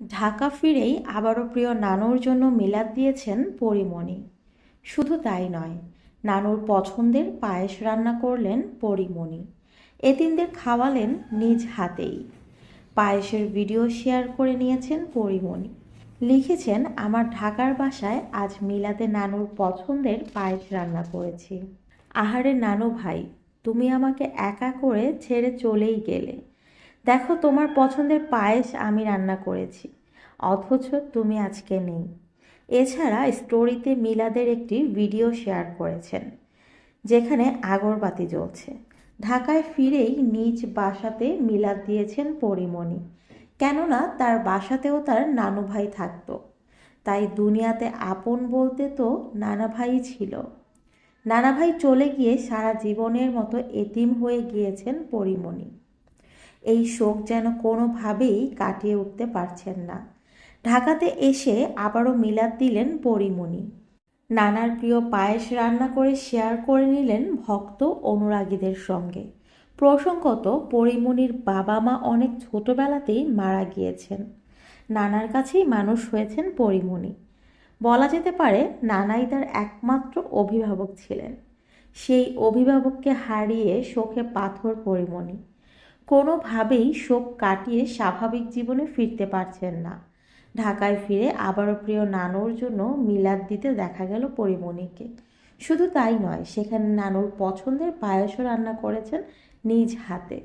ঢাকা ফিরেই আবারও প্রিয় নানুর জন্য মিলাদ দিয়েছেন পরিমণি। শুধু তাই নয়, নানুর পছন্দের পায়েস রান্না করলেন পরিমণি। এতিমদের খাওয়ালেন নিজ হাতেই। পায়েসের ভিডিও শেয়ার করে নিয়েছেন পরিমণি। লিখেছেন, আমার ঢাকার বাসায় আজ মিলাতে নানুর পছন্দের পায়েস রান্না করেছি। আহারে নানু ভাই, তুমি আমাকে একা করে ছেড়ে চলেই গেলে। দেখো তোমার পছন্দের পায়েস আমি রান্না করেছি, অথচ তুমি আজকে নেই। এছাড়া স্টোরিতে মিলাদের একটি ভিডিও শেয়ার করেছেন, যেখানে আগরবাতি জ্বলছে। ঢাকায় ফিরেই নিজ বাসাতে মিলাদ দিয়েছেন পরিমণি, কেননা তার বাসাতেও তার নানু ভাই থাকতো। তাই দুনিয়াতে আপন বলতে তো নানা ভাই ছিল। নানা ভাই চলে গিয়ে সারা জীবনের মতো এতিম হয়ে গিয়েছেন পরিমণি। এই শোক যেন কোনোভাবেই কাটিয়ে উঠতে পারছেন না। ঢাকাতে এসে আবারও মিলাদ দিলেন পরিমণি। নানার প্রিয় পায়েস রান্না করে শেয়ার করে নিলেন ভক্ত অনুরাগীদের সঙ্গে। প্রসঙ্গত, পরিমণির বাবা মা অনেক ছোটবেলাতেই মারা গিয়েছেন। নানার কাছেই মানুষ হয়েছেন পরিমণি। বলা যেতে পারে, নানাই তার একমাত্র অভিভাবক ছিলেন। সেই অভিভাবককে হারিয়ে শোকে পাথর পরিমণি। কোনোভাবেই শোক কাটিয়ে স্বাভাবিক জীবনে ফিরতে পারছেন না। ঢাকায় ফিরে আবারও প্রিয় নানোর জন্য মিলাদ দিতে দেখা গেল পরিমণিকে। শুধু তাই নয়, সেখানে নানুর পছন্দের পায়েসও রান্না করেছেন নিজ হাতে।